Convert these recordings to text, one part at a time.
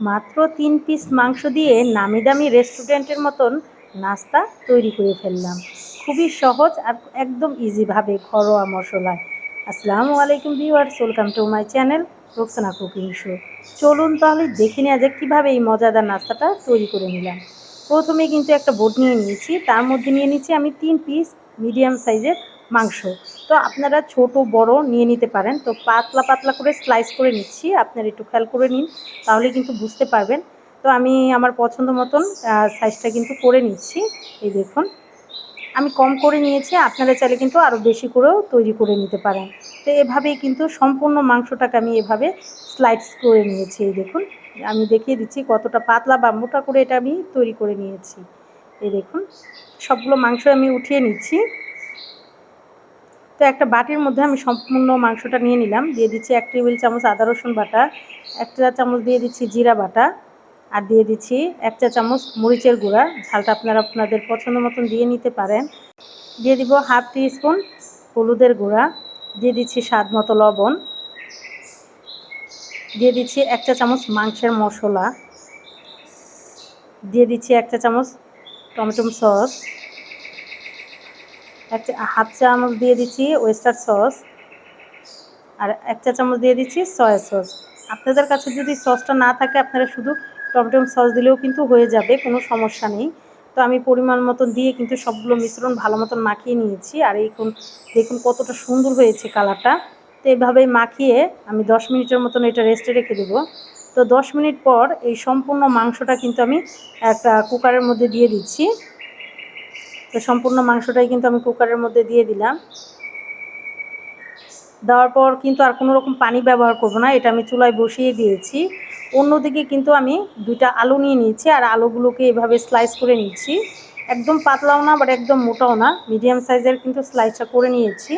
মাত্র তিন পিস মাংস দিয়ে নামি দামি রেস্টুরেন্টের মতন নাস্তা তৈরি করে ফেললাম। খুবই সহজ আর একদম ইজিভাবে ঘরোয়া মশলায়। আসসালামু আলাইকুম viewers, welcome to my channel Roksana cooking show. চলুন তাহলে দেখে নেওয়া যাক কীভাবে এই মজাদার নাস্তাটা তৈরি করে নিলাম। প্রথমে কিন্তু একটা বোট নিয়ে নিয়েছি, তার মধ্যে নিয়ে নিচ্ছি আমি তিন পিস মিডিয়াম সাইজের মাংস। তো আপনারা ছোট, বড় নিয়ে নিতে পারেন। তো পাতলা পাতলা করে স্লাইস করে নিচ্ছি। আপনারা একটু খেয়াল করে নিন, তাহলে কিন্তু বুঝতে পারবেন। তো আমি আমার পছন্দ মতন সাইজটা কিন্তু করে নিচ্ছি। এই দেখুন, আমি কম করে নিয়েছি। আপনারা চাইলে কিন্তু আরও বেশি করেও তৈরি করে নিতে পারেন। তো এভাবেই কিন্তু সম্পূর্ণ মাংসটাকে আমি এভাবে স্লাইডস করে নিয়েছি। এই দেখুন, আমি দেখিয়ে দিচ্ছি কতটা পাতলা বা মোটা করে এটা আমি তৈরি করে নিয়েছি। এই দেখুন, সবগুলো মাংস আমি উঠিয়ে নিচ্ছি। তো একটা বাটির মধ্যে আমি সম্পূর্ণ মাংসটা নিয়ে নিলাম। দিয়ে দিচ্ছি এক টেবিল চামচ আদা রসুন বাটা, এক চা চামচ দিয়ে দিচ্ছি জিরা বাটা, আর দিয়ে দিচ্ছি এক চা চামচ মরিচের গুঁড়া। ঝালটা আপনারা আপনাদের পছন্দ মতন দিয়ে নিতে পারেন। দিয়ে দিব হাফ টি স্পুন হলুদের গুঁড়া। দিয়ে দিচ্ছি স্বাদ মতো লবণ। দিয়ে দিচ্ছি এক চা চামচ মাংসের মশলা। দিয়ে দিচ্ছি এক চা চামচ টমেটো সস। এক হাফ চামচ দিয়ে দিচ্ছি ওয়েস্টার সস আর এক চা চামচ দিয়ে দিচ্ছি সয়া সস। আপনাদের কাছে যদি সসটা না থাকে, আপনারা শুধু টমেটো সস দিলেও কিন্তু হয়ে যাবে, কোনো সমস্যা নেই। তো আমি পরিমাণ মতন দিয়ে কিন্তু সবগুলো মিশ্রণ ভালো মতন মাখিয়ে নিয়েছি। আর এখন দেখুন কতটা সুন্দর হয়েছে কালারটা। তো এইভাবেই মাখিয়ে আমি দশ মিনিটের মতন এটা রেস্টে রেখে দেবো। তো দশ মিনিট পর এই সম্পূর্ণ মাংসটা কিন্তু আমি একটা কুকারের মধ্যে দিয়ে দিচ্ছি। তো সম্পূর্ণ মাংসটাই কিন্তু আমি কুকারের মধ্যে দিয়ে দিলাম। দেওয়ার পর কিন্তু আর কোনো রকম পানি ব্যবহার করব না, এটা আমি চুলায় বসিয়ে দিয়েছি। অন্যদিকে কিন্তু আমি দুইটা আলু নিয়ে নিয়েছি আর আলুগুলোকে এভাবে স্লাইস করে নিচ্ছি। একদম পাতলাও না বাট একদম মোটাও না মিডিয়াম সাইজের কিন্তু স্লাইসটা করে নিয়েছি।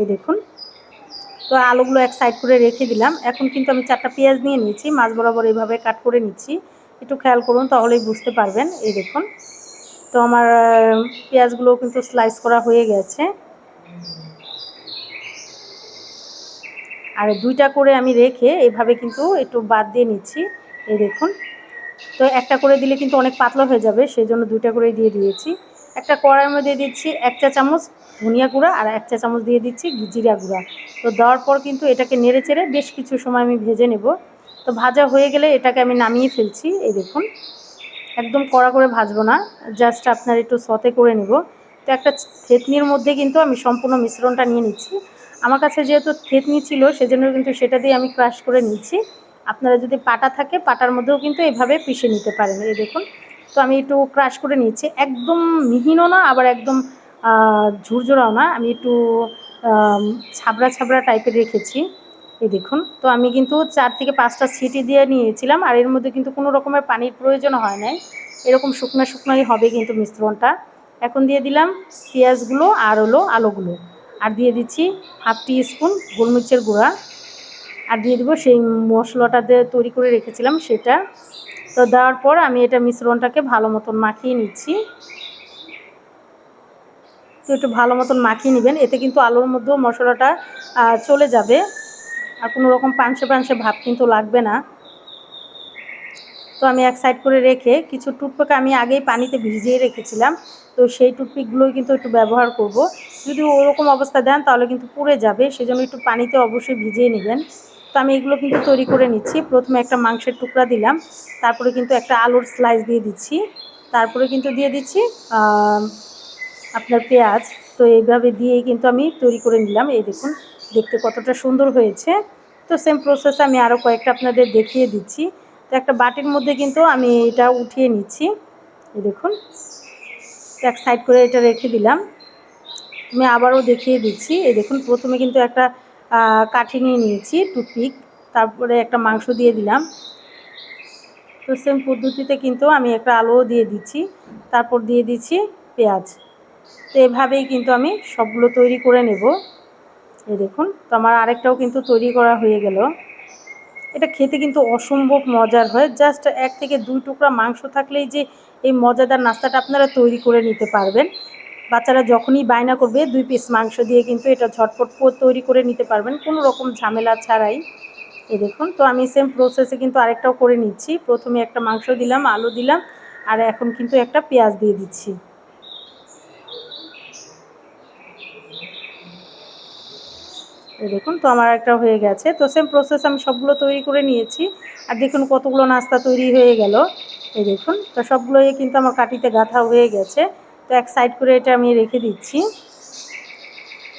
এই দেখুন, তো আলুগুলো এক সাইড করে রেখে দিলাম। এখন কিন্তু আমি চারটা পেঁয়াজ নিয়ে নিয়েছি, মাছ বরাবর এইভাবে কাট করে নিচ্ছি। একটু খেয়াল করুন, তাহলেই বুঝতে পারবেন। এই দেখুন তো আমার পেঁয়াজগুলো কিন্তু স্লাইস করা হয়ে গেছে। আর দুইটা করে আমি রেখে এভাবে কিন্তু একটু বাদ দিয়ে নিচ্ছি। এই দেখুন। তো একটা করে দিলে কিন্তু অনেক পাতলা হয়ে যাবে সেই জন্য দুইটা করে দিয়ে দিয়েছি। একটা কড়াইয়ের মধ্যে দিচ্ছি এক চা চামচ ধনিয়া গুঁড়া আর এক চা চামচ দিয়ে দিচ্ছি জিরা গুঁড়া। তো দেওয়ার পর কিন্তু এটাকে নেড়ে চেড়ে বেশ কিছু সময় আমি ভেজে নেব। তো ভাজা হয়ে গেলে এটাকে আমি নামিয়ে ফেলছি, এই দেখুন। একদম কড়া করে ভাজবো না জাস্ট আপনার একটু সতে করে নেব। তো একটা থেতনির মধ্যে কিন্তু আমি সম্পূর্ণ মিশ্রণটা নিয়ে নিচ্ছি। আমার কাছে যেহেতু থেতনি ছিল, সেজন্য কিন্তু সেটা দিয়ে আমি ক্রাশ করে নিচ্ছি। আপনারা যদি পাটা থাকে, পাটার মধ্যেও কিন্তু এভাবে পিষে নিতে পারেন। এই দেখুন, তো আমি একটু ক্রাশ করে নিচ্ছি একদম মিহিনও না, আবার একদম ঝুরঝুরাও না। আমি একটু ছাবড়া ছাবড়া টাইপের রেখেছি। এই দেখুন, তো আমি কিন্তু চার থেকে পাঁচটা সিটি দিয়ে নিয়েছিলাম, আর এর মধ্যে কিন্তু কোনো রকমের পানির প্রয়োজন হয় নাই। এরকম শুকনো শুকনোই হবে কিন্তু মিশ্রণটা। এখন দিয়ে দিলাম পেঁয়াজগুলো, আর হলো আলুগুলো। আর দিয়ে দিচ্ছি হাফ টি স্পুন গোলমরিচের গুঁড়া। আর দিয়ে দেবো সেই মশলাটা দিয়ে তৈরি করে রেখেছিলাম সেটা। তো দেওয়ার পর আমি এটা মিশ্রণটাকে ভালো মতন মাখিয়ে নিচ্ছি। তো একটু ভালো মতন মাখিয়ে নেবেন, এতে কিন্তু আলুর মধ্যেও মশলাটা চলে যাবে। আর কোনো রকম পাংশে পাংশে ভাব কিন্তু লাগবে না। তো আমি এক সাইড করে রেখে কিছু টুথপিক আমি আগেই পানিতে ভিজিয়ে রেখেছিলাম। তো সেই টুথপিকগুলোই কিন্তু একটু ব্যবহার করব। যদি ওরকম অবস্থা দেন তাহলে কিন্তু পুড়ে যাবে, সেজন্য একটু পানিতে অবশ্যই ভিজিয়ে নেবেন। তো আমি এগুলো কিন্তু তৈরি করে নিচ্ছি। প্রথমে একটা মাংসের টুকরা দিলাম, তারপরে কিন্তু একটা আলুর স্লাইস দিয়ে দিচ্ছি। তারপরে কিন্তু দিয়ে দিচ্ছি আপনার পেঁয়াজ। তো এইভাবে দিয়েই কিন্তু আমি তৈরি করে নিলাম। এই দেখুন দেখতে কতটা সুন্দর হয়েছে। তো সেম প্রসেস আমি আরও কয়েকটা আপনাদের দেখিয়ে দিচ্ছি। তো একটা বাটির মধ্যে কিন্তু আমি এটা উঠিয়ে নিচ্ছি। এই দেখুন। এক সাইড করে এটা রেখে দিলাম। আমি আবারও দেখিয়ে দিচ্ছি। এই দেখুন, প্রথমে কিন্তু একটা কাঠি নিয়ে নিয়েছি, টুথপিক। তারপরে একটা মাংস দিয়ে দিলাম। তো সেম পদ্ধতিতে কিন্তু আমি একটা আলুও দিয়ে দিচ্ছি। তারপর দিয়ে দিচ্ছি পেঁয়াজ। তো এভাবেই কিন্তু আমি সবগুলো তৈরি করে নেব। এই দেখুন, তো আমার আরেকটাও কিন্তু তৈরি করা হয়ে গেল। এটা খেতে কিন্তু অসম্ভব মজার হয়। জাস্ট এক থেকে দুই টুকরা মাংস থাকলেই যে এই মজাদার নাস্তাটা আপনারা তৈরি করে নিতে পারবেন। বাচ্চারা যখনই বায়না করবে, দুই পিস মাংস দিয়ে কিন্তু এটা ঝটপট তৈরি করে নিতে পারবেন। কোনো রকম ঝামেলা ছাড়াই। এই দেখুন, তো আমি সেম প্রসেসে কিন্তু আরেকটাও করে নিচ্ছি। প্রথমে একটা মাংস দিলাম, আলু দিলাম, আর এখন কিন্তু একটা পেঁয়াজ দিয়ে দিচ্ছি। দেখুন, তো আমার একটা হয়ে গেছে। তো সেম প্রসেস আমি সবগুলো তৈরি করে নিয়েছি। আর দেখুন কতগুলো নাস্তা তৈরি হয়ে গেল। এই দেখুন, তো সবগুলোই কিন্তু আমার কাটিতে গাঁথা হয়ে গেছে। তো এক সাইড করে এটা আমি রেখে দিচ্ছি।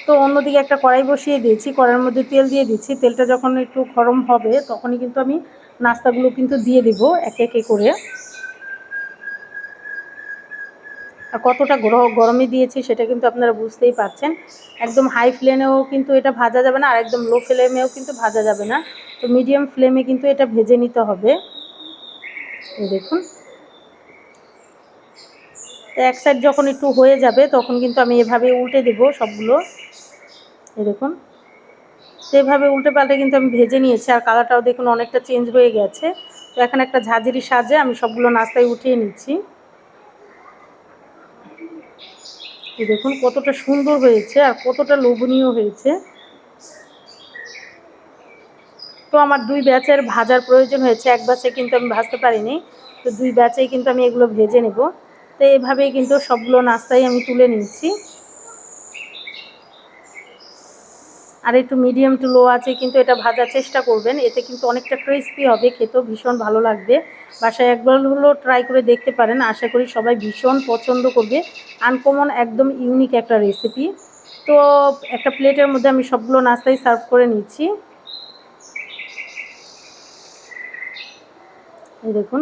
তো অন্যদিকে একটা কড়াই বসিয়ে দিয়েছি। কড়াইয়ের মধ্যে তেল দিয়ে দিচ্ছি। তেলটা যখন একটু গরম হবে, তখনই কিন্তু আমি নাস্তাগুলো কিন্তু দিয়ে দিব, একে একে করে। আর কতটা গরমে দিয়েছি সেটা কিন্তু আপনারা বুঝতেই পারছেন। একদম হাই ফ্লেমেও কিন্তু এটা ভাজা যাবে না, আর একদম লো ফ্লেমেও কিন্তু ভাজা যাবে না। তো মিডিয়াম ফ্লেমে কিন্তু এটা ভেজে নিতে হবে। দেখুন। এক সাইড যখন একটু হয়ে যাবে, তখন কিন্তু আমি এভাবে উল্টে দেব সবগুলো। দেখুন। তো এভাবে উল্টে পাল্টে কিন্তু আমি ভেজে নিয়েছি, আর কালারটাও দেখুন অনেকটা চেঞ্জ হয়ে গেছে। তো এখন একটা ঝাঁঝরি সাজে আমি সবগুলো নাস্তায় উঠিয়ে নিচ্ছি। দেখুন, কতটা সুন্দর হয়েছে আর কতটা লোভনীয় হয়েছে। তো আমার দুই ব্যাচের ভাজার প্রয়োজন হয়েছে, এক ব্যাচে কিন্তু আমি ভাজতে পারিনি, তো দুই ব্যাচেই কিন্তু আমি এগুলো ভেজে নেব। তো এভাবেই কিন্তু সবগুলো নাস্তাই আমি তুলে নিচ্ছি আর একটু মিডিয়াম টু লো আছে, কিন্তু এটা ভাজার চেষ্টা করবেন। এতে কিন্তু অনেকটা ক্রিস্পি হবে, খেতেও ভীষণ ভালো লাগবে। বাসায় একবার হলো ট্রাই করে দেখতে পারেন। আশা করি সবাই ভীষণ পছন্দ করবে। আনকমন একদম ইউনিক একটা রেসিপি তো একটা প্লেটের মধ্যে আমি সবগুলো নাস্তাই সার্ভ করে নিচ্ছি। এই দেখুন।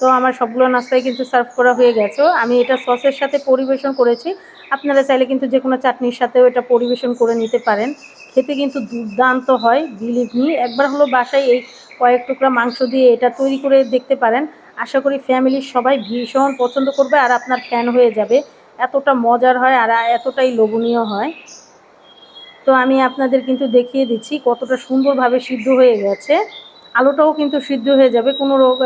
তো আমার সবগুলো নাস্তাই কিন্তু সার্ভ করা হয়ে গেছে। আমি এটা সসের সাথে পরিবেশন করেছি। আপনারা চাইলে কিন্তু যে কোনো চাটনির সাথেও এটা পরিবেশন করে নিতে পারেন। খেতে কিন্তু দুর্দান্ত হয় বিলিভ নি একবার হলো বাসায় এই কয়েক টুকরা মাংস দিয়ে এটা তৈরি করে দেখতে পারেন। আশা করি ফ্যামিলির সবাই ভীষণ পছন্দ করবে আর আপনার ফ্যান হয়ে যাবে। এতটা মজার হয় আর এতটাই লোভনীয় হয়। তো আমি আপনাদের কিন্তু দেখিয়ে দিচ্ছি কতটা সুন্দরভাবে সিদ্ধ হয়ে গেছে। আলুটাও কিন্তু সিদ্ধ হয়ে যাবে, কোনো রোগ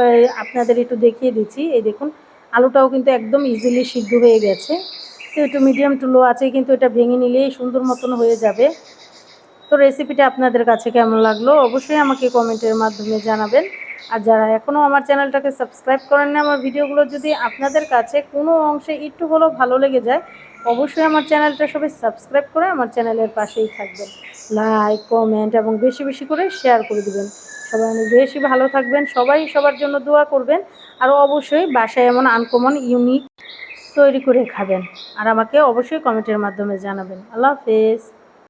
আপনাদের একটু দেখিয়ে দিচ্ছি। এই দেখুন, আলুটাও কিন্তু একদম ইজিলি সিদ্ধ হয়ে গেছে। তো একটু মিডিয়াম টু লো আছে, কিন্তু এটা ভেঙে নিলেই সুন্দর মতন হয়ে যাবে। তো রেসিপিটা আপনাদের কাছে কেমন লাগল অবশ্যই আমাকে কমেন্টের মাধ্যমে জানাবেন। আর যারা এখনও আমার চ্যানেলটাকে সাবস্ক্রাইব করেন না আমার ভিডিওগুলো যদি আপনাদের কাছে কোনো অংশে একটু হলেও ভালো লেগে যায়, অবশ্যই আমার চ্যানেলটা সবাই সাবস্ক্রাইব করে আমার চ্যানেলের পাশেই থাকবেন। লাইক কমেন্ট এবং বেশি বেশি করে শেয়ার করে দেবেন। সবাই অনেক বেশি ভালো থাকবেন, সবাই সবার জন্য দোয়া করবেন। আর অবশ্যই বাসায় এমন আনকমন ইউনিক তৈরি করে খাবেন। আর আমাকে অবশ্যই কমেন্টের মাধ্যমে জানাবেন। আল্লাহ হাফেজ।